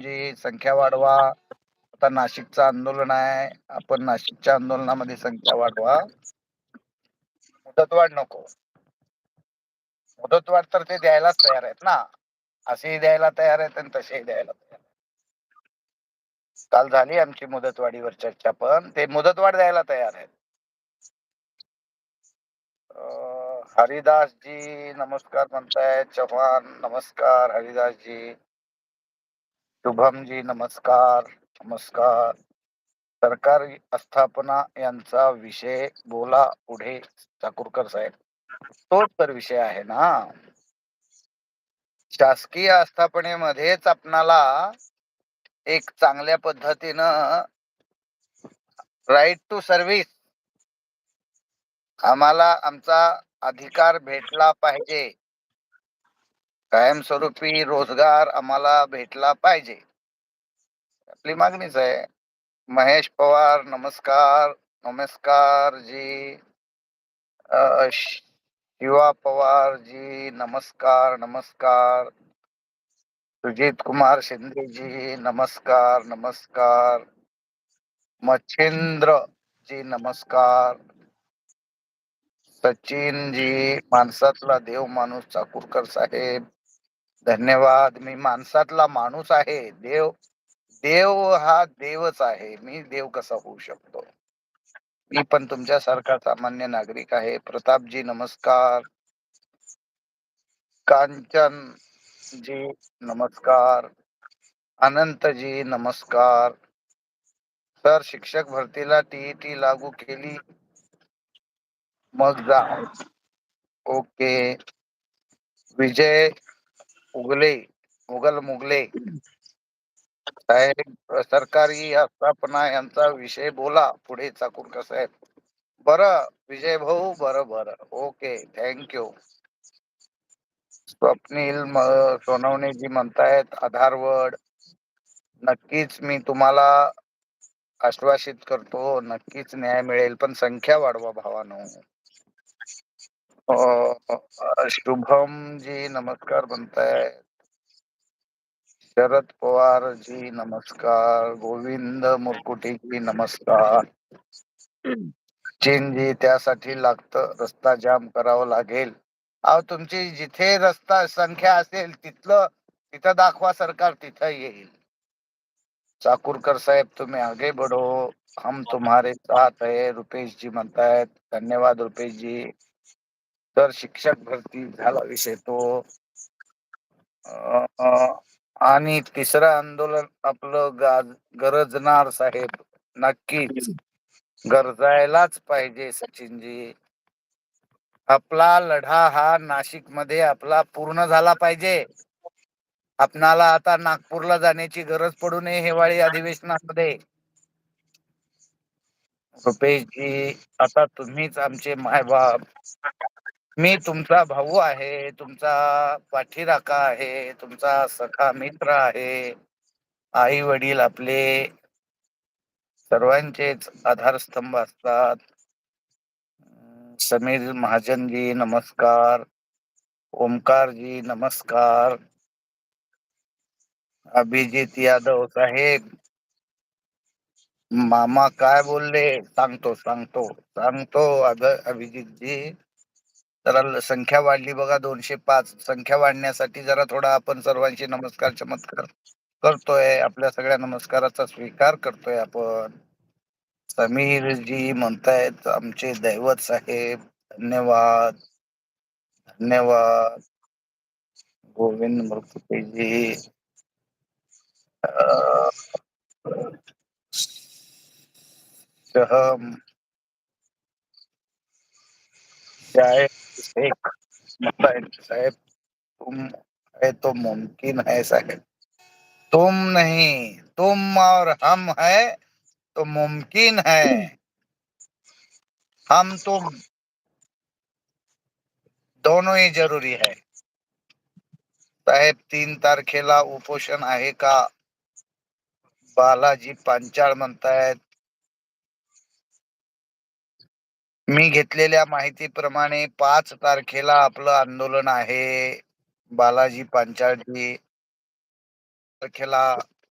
म्हणजे संख्या वाढवा. आता नाशिकचं आंदोलन आहे. आपण नाशिकच्या आंदोलनामध्ये संख्या वाढवा. मुदतवाढ नको. मुदतवाढ तर ते द्यायलाच तयार आहेत ना. असेही द्यायला तयार आहेत आणि तसेही द्यायला तयार आहेत. काल झाली आमची मुदतवाढीवर चर्चा पण. ते मुदतवाढ द्यायला तयार आहेत. हरिदासजी नमस्कार म्हणतायत. चव्हाण नमस्कार हरिदासजी. शुभम जी नमस्कार नमस्कार. सरकारी आस्थापना यांचा विषय बोला पुढे चाकूरकर साहेब. तोच तर विषय आहे ना? शासकीय आस्थापनेमध्येच आपणाला एक चांगल्या पद्धतीनं राईट टू सर्व्हिस आम्हाला आमचा अधिकार भेटला पाहिजे. कायमस्वरूपी रोजगार आम्हाला भेटला पाहिजे. आपली मागणीच आहे. महेश पवार नमस्कार नमस्कार जी शिवा पवार जी नमस्कार नमस्कार. सुजित कुमार शिंदे जी नमस्कार नमस्कार. मच्छिंद्र जी नमस्कार. सचिन जी माणसातला देव माणूस चाकूरकर साहेब. धन्यवाद. मी माणसातला माणूस आहे. देव देव हा देवच आहे. मी देव कसा होऊ शकतो? मी पण तुमच्यासारखा सामान्य नागरिक आहे. प्रतापजी नमस्कार. कांचन जी नमस्कार. अनंतजी नमस्कार. सर शिक्षक भरतीला टीईटी लागू केली. मग जा. ओके. विजय उगले मुघल मुगले साहेब सरकारी आस्थापना यांचा विषय बोला पुढे चाकूरकर साहेब? बर विजय भाऊ बर बर. ओके थँक्यू स्वप्नील म- सोनवणेजी म्हणतायत आधारवड नक्कीच मी तुम्हाला आश्वासित करतो नक्कीच न्याय मिळेल पण संख्या वाढवा भावानो. शुभम जी नमस्कार म्हणतायत शरद पवार जी नमस्कार। गोविंद मुरकुटे जी नमस्कार। जी त्यासाठी लागतं रस्ता जाम करावा लागेल. अहो तुमची जिथे रस्ता संख्या असेल तिथलं तिथं दाखवा सरकार तिथं येईल. चाकूरकर साहेब तुम्ही आगे बढ़ो. हम तुम्हारे साथ है रुपेश जी म्हणतायत. धन्यवाद रुपेश जी तर शिक्षक भरती झाला विषय तो. आणि तिसरं आंदोलन आपलं गरजणार साहेब. नक्कीच गरजायलाच पाहिजे सचिनजी. आपला लढा हा नाशिकमध्ये आपला पूर्ण झाला पाहिजे. आपणाला आता नागपूरला जाण्याची गरज पडू नये हिवाळी अधिवेशनामध्ये. रुपेशजी आता तुम्हीच आमचे मायबाप. मी तुमचा भाऊ आहे तुमचा पाठीराखा आहे तुमचा सखा मित्र आहे. आई वडील आपले सर्वांचेच आधारस्तंभ असतात. समीर महाजनजी नमस्कार. ओमकारजी नमस्कार. अभिजित यादव साहेब. मामा काय बोलले? सांगतो सांगतो सांगतो अभिजित जी जरा संख्या वाढली बघा दोनशे पाच. संख्या वाढण्यासाठी जरा थोडा आपण सर्वांशी नमस्कार चमत्कार करतोय. आपल्या सगळ्या नमस्काराचा स्वीकार करतोय आपण. समीर जी म्हणतायत आमचे दैवत साहेब धन्यवाद. धन्यवाद. गोविंद मृतपेजी जय. साहेब तुम है तो मुमकिन है साहेब तुम नहीं, तुम और हम है तो मुमकिन है। हम तुम, दोनों ही ज़रूरी है। साहेब, तीन तारखेला उपोषण आहे का? बालाजी पांचाळ म्हणतायत मी घेतलेल्या माहितीप्रमाणे पाच तारखेला आपलं आंदोलन आहे. बालाजी पांचाळजी तारखेला